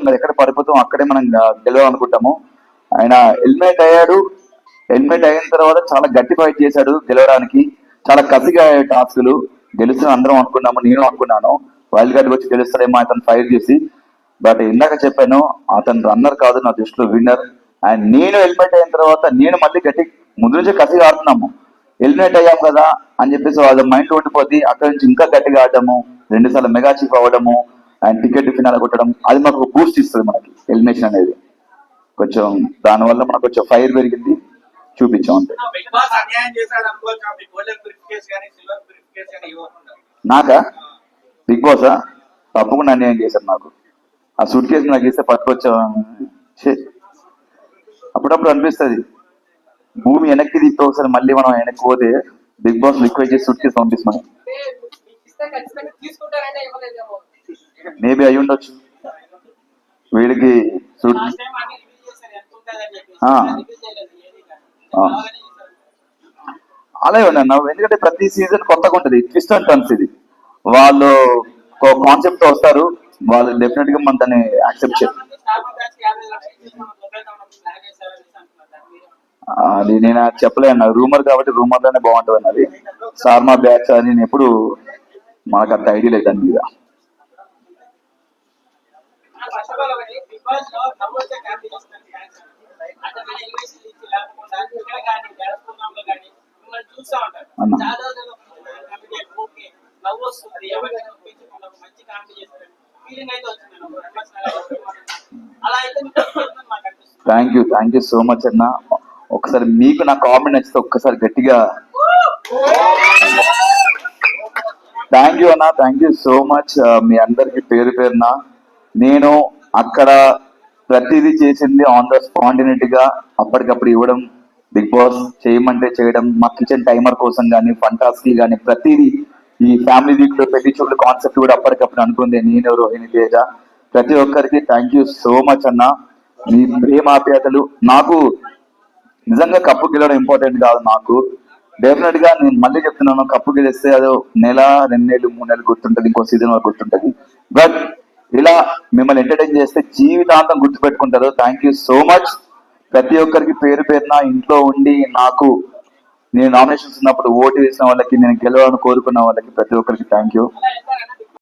కదా ఎక్కడ పడిపోతాం అక్కడే మనం గెలవాలనుకుంటాము. ఆయన హెల్మెట్ అయ్యాడు. హెల్మెట్ అయిన తర్వాత చాలా గట్టి ఫైట్ చేశాడు గెలవడానికి. చాలా కసిగా టాస్కులు. గెలుస్తున్న అందరం అనుకున్నాము నేను అనుకున్నాను. వైల్డ్ కార్డ్ వచ్చి గెలుస్తాడేమో అతను ఫైర్ చేసి. బట్ ఇందాక చెప్పాను అతను రన్నర్ కాదు నా దృష్టిలో విన్నర్. అండ్ నేను హెల్మెట్ అయిన తర్వాత నేను మళ్ళీ గట్టి ముందు నుంచి కసిగా ఆడుతున్నాము. హెల్మెట్ అయ్యాం కదా అని చెప్పేసి వాళ్ళ మైండ్ ఉండిపోతే అక్కడి నుంచి ఇంకా గట్టిగా ఆడటము రెండు సార్లు మెగా చీఫ్ అవ్వడము అండ్ టికెట్ ఫినాల్ కొట్టడం అది మనకు బూస్ట్ ఇస్తుంది మనకి ఎలిమినేషన్ అనేది. కొంచెం దానివల్ల మనకు కొంచెం ఫైర్ పెరిగింది చూపించాం అంతే. నాకా? బిగ్ బాసా? తప్పకుండా అన్యాయం చేశారు నాకు. ఆ సూట్ కేసు నాకు ఇస్తే పట్టుకొచ్చా. అప్పుడప్పుడు అనిపిస్తుంది భూమి వెనక్కి తిప్పి ఒకసారి మళ్ళీ మనం వెనక్కి పోతే బిగ్ బాస్ రిక్వెస్ట్ చేసి సూట్ కేసు పంపిస్తున్నాం. మేబీ అయి ఉండొచ్చు. వీడికి సూట్ అలాగే ఉన్నాను ఎందుకంటే ప్రతి సీజన్ కొత్తగా ఉంటుంది. ట్విస్ట్ అండ్ టర్న్స్ ఇది. వాళ్ళు ఒక కాన్సెప్ట్ వస్తారు. వాళ్ళు డెఫినెట్గా మన దాన్ని యాక్సెప్ట్ చేస్తారు అది నేను చెప్పలేను రూమర్ కాబట్టి రూమర్లోనే బాగుంటుంది అన్నది సార్మా మా బ్యాచ్ అని నేను ఎప్పుడు మనకు అంత ఐడియా లేదు దాని మీద. అనిపిస్తుంది thank you thank you so much అన్న. ఒకసారి మీకు నా కామెంట్ నచ్చితే ఒక్కసారి గట్టిగా థ్యాంక్ యూ అన్న. థ్యాంక్ యూ సో మచ్ మీ అందరికి పేరు పేరున. నేను అక్కడ ప్రతిదీ చేసింది ఆన్ ద స్పాంటినిటీగా అప్పటికప్పుడు ఇవ్వడం బిగ్ బాస్ చేయమంటే చేయడం మా కిచెన్ టైమర్ కోసం కానీ ఫంటాస్కి కానీ ప్రతిదీ ఈ ఫ్యామిలీ వీక్లో పెళ్ళి చూపుల కాన్సెప్ట్ కూడా అప్పటికప్పుడు అనుకుంది. నేను రోహిణి తేజ ప్రతి ఒక్కరికి థ్యాంక్ యూ సో మచ్ అన్న. మీ ప్రేమాప్యాతలు నాకు నిజంగా కప్పు గెలవడం ఇంపార్టెంట్ కాదు నాకు. డెఫినెట్గా నేను మళ్ళీ చెప్తున్నాను కప్పు గెలిస్తే అది నెల రెండు నెలలు మూడు నెలలు గుర్తుంటది ఇంకో సీజన్ వరకు గుర్తుంటది. బట్ ఇలా మిమ్మల్ని ఎంటర్టైన్ చేస్తే జీవితాంతం గుర్తుపెట్టుకుంటారు. థ్యాంక్ యూ సో మచ్ ప్రతి ఒక్కరికి పేరు పేరున ఇంట్లో ఉండి నాకు నేను నామినేషన్స్ ఉన్నప్పుడు ఓటు వేసిన వాళ్ళకి నేను గెలవాలని కోరుకున్న వాళ్ళకి ప్రతి ఒక్కరికి థ్యాంక్ యూ